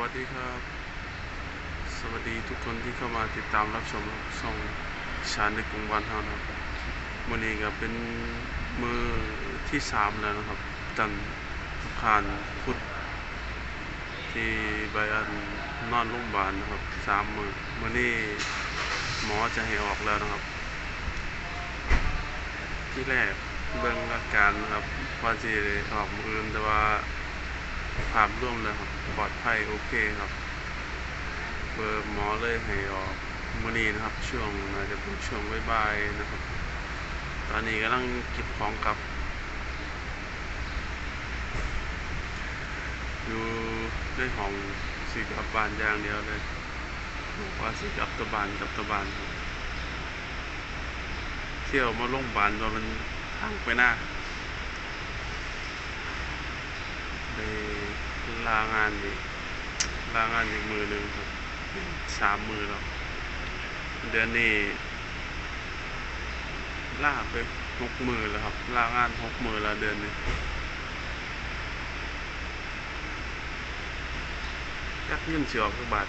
วัสดีครับ สวัสดีทุกคนที่เข้ามาติดตามรับชมช่องชาญในกรุงวันเฮานะครับวันนี้ก็เป็นมือที่สามแล้วนะครับจันทร์อังคารพุทธที่ใบอันนอนโรงพยาบาลนะครับสามมือวันนี้หมอจะให้ออกแล้วนะครับ ที่แรกเบิ่งอาการนะครับว่าจะออกมืออื่นแต่ว่า ภาพร่วมเลยครับ ปลอดภัยโอเคครับ เบอร์หมอเลยให้ออกมื้อนี้นะครับ ช่วงน่าจจะเป็นช่วงบ่ายๆนะครับ ตอนนี้กำลังเก็บของกลับ อยู่ด้วยห้องสีกับบานอย่างเดียวเลยบอกว่าสีกับตัวบ้านกับตัวบ้านครับเที่ยวมาโรงบาลว่ามันทางไปหน้าไป ลางานอีกลางานอีกมือหนึ่งครับสามมือแล้วเดือนนี้ลาไปหกมือแล้วครับ ลางานหกมือแล้วเดือนนี้ยักเงินเสียออกทุกบาท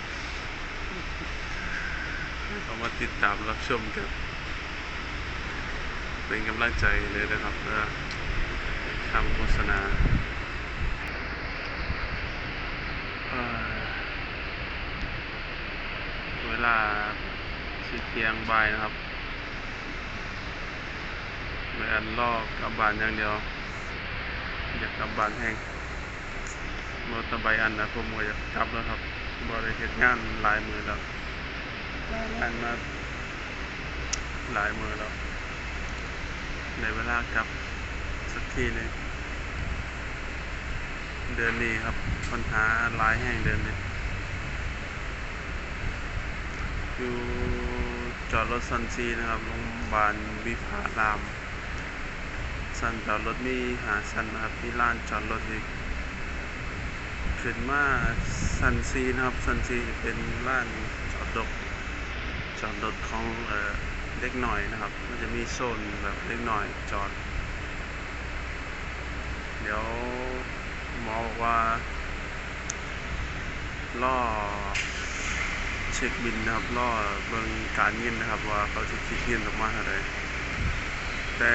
เอามาติดตามรับชมกัน เป็นกำลังใจเลยนะครับเพื่อทำโฆษณา เอ่อเว ลาสิเทียงบายนะครับเมื่ออันลอกกับบานอย่างเดียว อยากกับบานแห้งเมื่อตะใบอันนะผมก็อยากกลับแล้วครับบริเหตุงานหลายมือแล้วลายงานมาหลายมือแล้วในเวลากลับสักทีนึงเดือนนี้ครับปัญหาหลายแห่งเดือนนี้ อยู่จอดรถซันซีนะครับโรงพยาบาลวิภารามสันจอดรถมีหาสันนะครับมีลานจอดรถอีกขึ้นมาซันซีนะครับซันซีเป็นลานจอดรถจอดรถของเอ่อเล็กหน่อยนะครับ มันจะมีโซนแบบเล็กหน่อยจอด เดี๋ยวหมอบอกว่าล่อ ช็คบินนะครับล่อเบิ่งการเงินนะครับ ว่าเขาจะคิดเงินออกมาเท่าไรแต่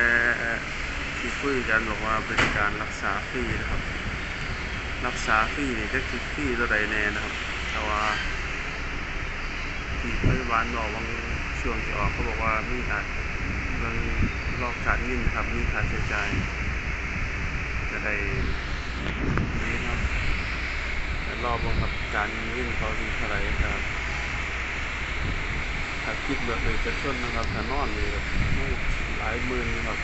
ที่คุยกันบอกว่าเป็นการรักษาฟรีนะครับ รักษาฟรีนี่จะคิดฟรีเท่าไรแน่นะครับ แต่ว่าที่พยาบาลบอกว่าช่วงที่ออกเขาบอกว่ามีอาจเบิ่งรอบการเงินนะครับมีค่าใช้จ่ายจะได้นี่ครับแต่รอบบังคับการวิ่งเขาดีเท่าไรครับ ถ้าคิดแบบเลยจะชนนะครับถ้านอนเลยหลายหมื่นนะครับ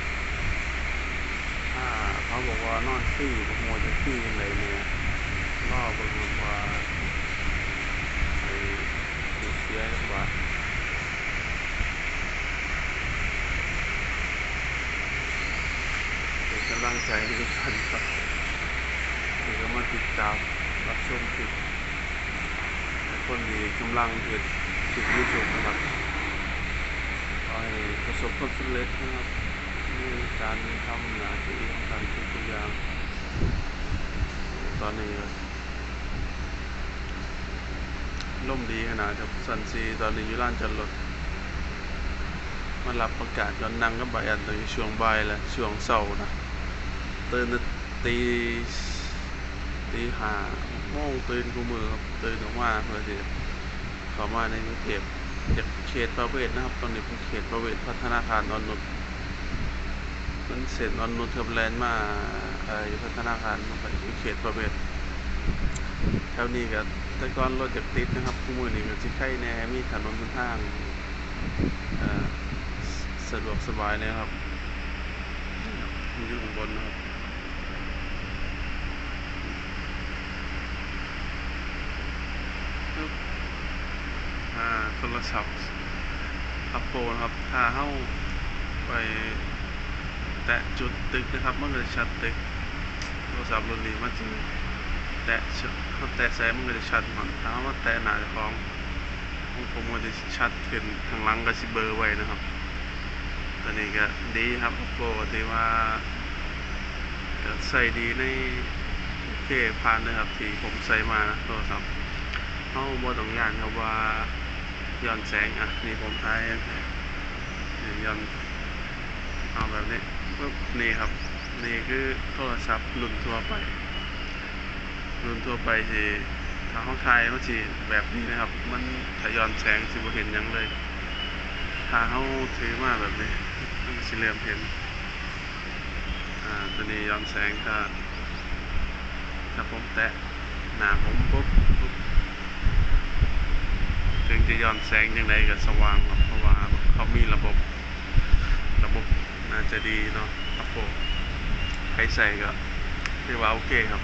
ถ้าเขาบอกว่านอนฟรีบางโมยจะฟรียังไงเนี่ยรอบบังคับว่าไอ้เสียกว่าเป็นกำลังใจให้ทุกท่านครับเดี๋ยวมาติดตามรับชมคลิปคนมีกำลังเกิด คลิปยูทูบนะครับขอให้ประสบความสำเร็จนะครับในการทำหน้าที่ของการทุกอย่างตอนนี้ล่มดีขนาดกับซันซีตอนนี้อยู่ร้านจอดรถมารับประกาศย้อนนั่งก็บ่ายอันตอนช่วงบ่ายแหละช่วงเสาร์นะตื่นตีตีห้าโมงตื่นกูมือครับตื่นออกมาเพื่อที่ เข้ามาในกรุงเทพจากเขตประเวศนะครับ ตอนนี้เป็นเขตประเวศพัฒนาคารอนนุชมันเสร็จอนนุชเทอร์แลนด์มาอ่ออยู่พัฒนาคารมันไปอยู่เขตประเวศแถวนี้ก็แต่ก่อนรถจากติดนะครับกูมือนี้ก็สิไข่แน่มีถนนบนทางสะดวกสบายเลยครับอยู่ข้างบนนะครับ โทรศัพท์ Apple นะครับถ้าเข้าไปแตะจุดตึกนะครับมันก็จะชัดตึกโทรศัพท์รุ่นนี้มันจะแตะชเขาแตะแสงมันก็จะชัดมันถ้าเขามาแตะหนาเจ้าของของผมมันจะชัดขึ้นข้างหลังก็สิเบอร์ไว้นะครับ ตอนนี้ก็ดีครับ Apple ก็ถือว่าใส่ดีในเคผ่านเลยครับที่ผมใส่มานะโทรศัพท์เฮาบ่ต้องย่านครับว่า ย้อนแสงอะนี่ผมถ่ายย้อนเอาแบบนี้ปึ๊บนี่ครับ นี่คือโทรศัพท์รุ่นทั่วไปรุ่นทั่วไปสิถ้าเฮาถ่ายมันสิแบบนี้นะครับ มันถ้าย้อนแสงสิบเห็นยังเลยถ้าเฮาถือมาแบบนี้มันสิเริ่มเห็นอ่าตัวนี้ย้อนแสงถ้าถ้าผมแตะหน้าผมปุ๊บปุ๊บ จะย้อนแสงยังไงก็สว่างครับเพราะว่าเขามีระบบ ระบบน่าจะดีเนาะครับผมใครใส่ก็เรียกว่าโอเคครับ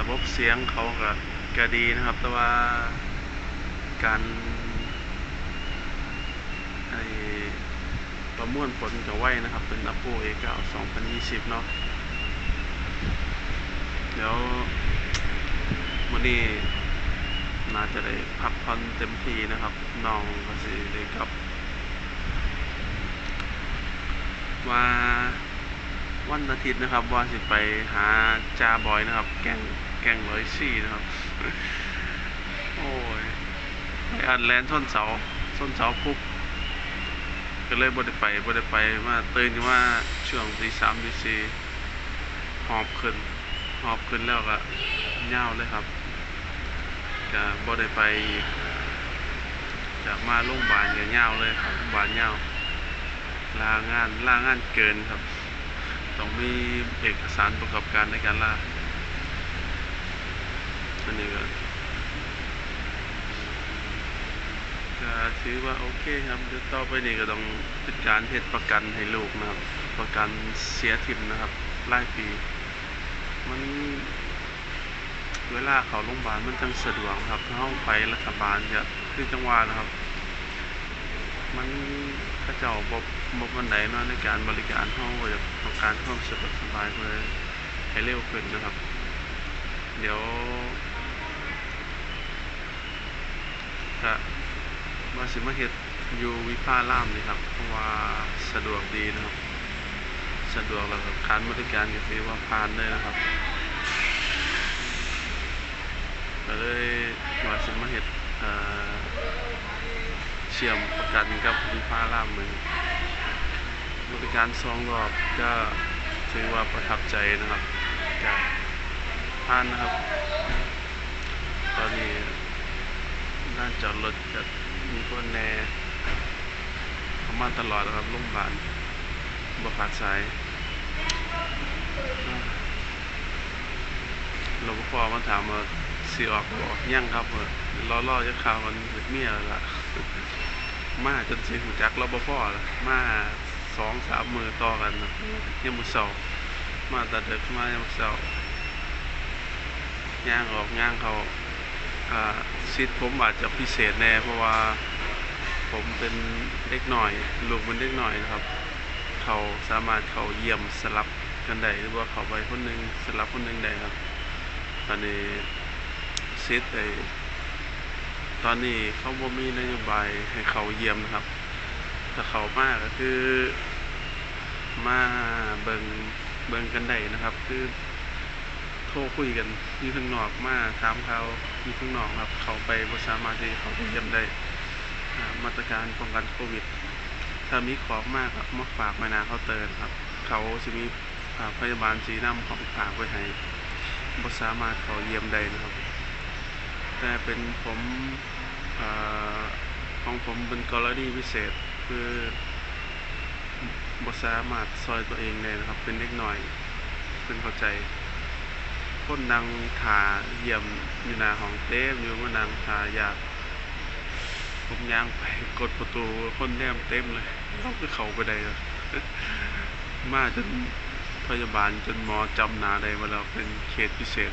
ระบบเสียงเขาก็ก็ดีนะครับ แต่ว่าการไอประมวลผลกับไว้นะครับ เป็น Apple A9 2020 เนาะเดี๋ยววันนี้ น่าจะได้พักผ่อนเต็มที่นะครับน้องก็สิได้กลับว่าวันอาทิตย์นะครับ ว่าสิไปหาจาบอยนะครับ แกงแกงร้อยซี่นะครับ โอ้ยไปอัดแลนส้นเสาส้นเสาปุ๊บก็เลยบ่ได้ไปบ่ได้ไปมาตื่นขึ้นมาช่วงตีสามตีสี่หอบขึ้น หอบขึ้นแล้วก็ยาวเลยครับ ก็บ่ได้ไปอีกจากมาโรงพยาบาลก็ยาวเลยครับโรงพยาบาลยาวลางานลางานเกินครับ ต้องมีเอกสารประกอบการในการลาอันนี้ก็ก็ถือว่าโอเคครับเดี๋ยวต่อไปนี่ก็ต้องเป็นการเฮ็ดประกันให้ลูกนะครับ ประกันเสียทิมนะครับรายปี มัน เวลาเขาโรงพยาบาลมันจังสะดวกครับถ้าเฮาไปรัฐบาลจะคือจังหวัดนะครับ มันเข้าเจ้าบ่บ่ปานใดเนาะในการบริการเฮาก็จะต้องการความสะดวกสบายเพื่อให้เร็วขึ้นนะครับ เดี๋ยวถ้าว่าสิมาเฮ็ดอยู่วิภาล่ามนี่ครับ เพราะว่าสะดวกดีนะครับ สะดวกแล้วก็การบริการก็ถือว่าผ่านเลยนะครับก็เลยว่าสิมา เฮ็ดเชื่อมประกันกับวิภาล่ามมือบริการสองรอบก็ถือว่าประทับใจนะครับก็ผ่านนะครับ ตอนนี้ด้าจอดรถจะมีคนแน่เข้ามาตลอดนะครับโรงพยาบาลบขาดสายเรปภมาถามว่า สีออกบ่ยังครับเออรอรอจะข่าวมันเมียแล้วละมาจนสิหูจักรปภละมาสองสามมือต่อกันนะยังมือเสามาแต่เด็กมายังมือเสาย่างออกย่างเขาอ่าซิทผมอาจจะพิเศษแน่เพราะว่าผมเป็นเด็กหน่อยลูกเป็นเด็กหน่อยนะครับ เขาสามารถเขาเยี่ยมสลับกันได้หรือว่าเขาไปคนหนึงสลับคนหนึงได้ครับตอนนี้ ซิทธิ์ไอตอนนี้เขาบ่มีนโยบายให้เขาเยี่ยมนะครับ ถ้าเขามากก็คือ มาเบิงเบิงกันได้นะครับ คือโทรคุยกันอยู่ข้างนอกมาถามเขาอยู่ข้างนอกครับ เขาไปบ่สามารถที่เขาไปเยี่ยมได้อ่ามาตรการป้องกันโควิด ถ้ามีของมากครับมาฝากไว้หนาเคาน์เตอร์นะครับ เขาจะมีอ่าพยาบาลสีน้ำของฝากไว้ให้บ่สามารถเขาเยี่ยมได้นะครับ แต่เป็นผมอของผมเป็นกรณีพิเศษคือบสามารถซอยตัวเองได้นะครับ เป็นเด็กหน่อย เป็นเข้าใจคนนางถาเยี่ยมอยู่หน้าห้องเต็มอยู่มานางถาอยาก ผมย่างไปกดประตูคนแนมเต็มเลยต้องคือเขาไปได้เลยมาจนพยาบาลจนหมอจำหนาได้ว่าเราเป็นเคสพิเศษ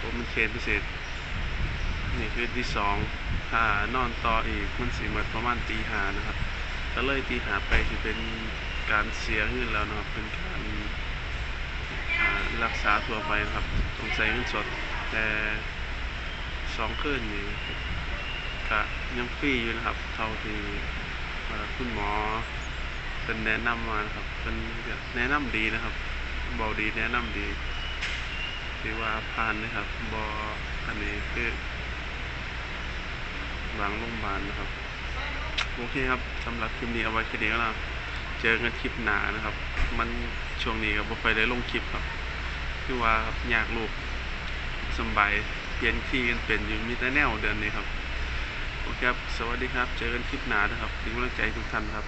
ผมเป็นเคสพิเศษ นี่คือที่สองถ้านอนต่ออีกมันสิหมดประมาณตีหานะครับก็เลยตีหาไปที่เป็นการเสียเงินแล้วนะครับ เป็นการรักษาทั่วไปนะครับต้องใช้เงินสดแต่สองคืนนี้ก็ยังฟรีอยู่นะครับ เท่าที่เอ่อคุณหมอเป็นแนะนำมานะครับเป็นแนะนำดีนะครับเบาดีแนะนำดีถือว่าผ่านนะครับบออันนี้คือ วางโรงพยาบาลนะครับ โอเคครับสำหรับคลิปนี้เอาไว้แค่นี้ก็แล้วเจอกันคลิปหนานะครับ มันช่วงนี้ก็บ่ค่อยได้ลงคลิปครับคือว่าครับอยากลูกสบายเปลี่ยนที่กันเป็นอยู่มีแต่แนวเดือนนี้ครับ โอเคครับ สวัสดีครับ เจอกันคลิปหนานะครับเป็นกำลังใจทุกท่านครับ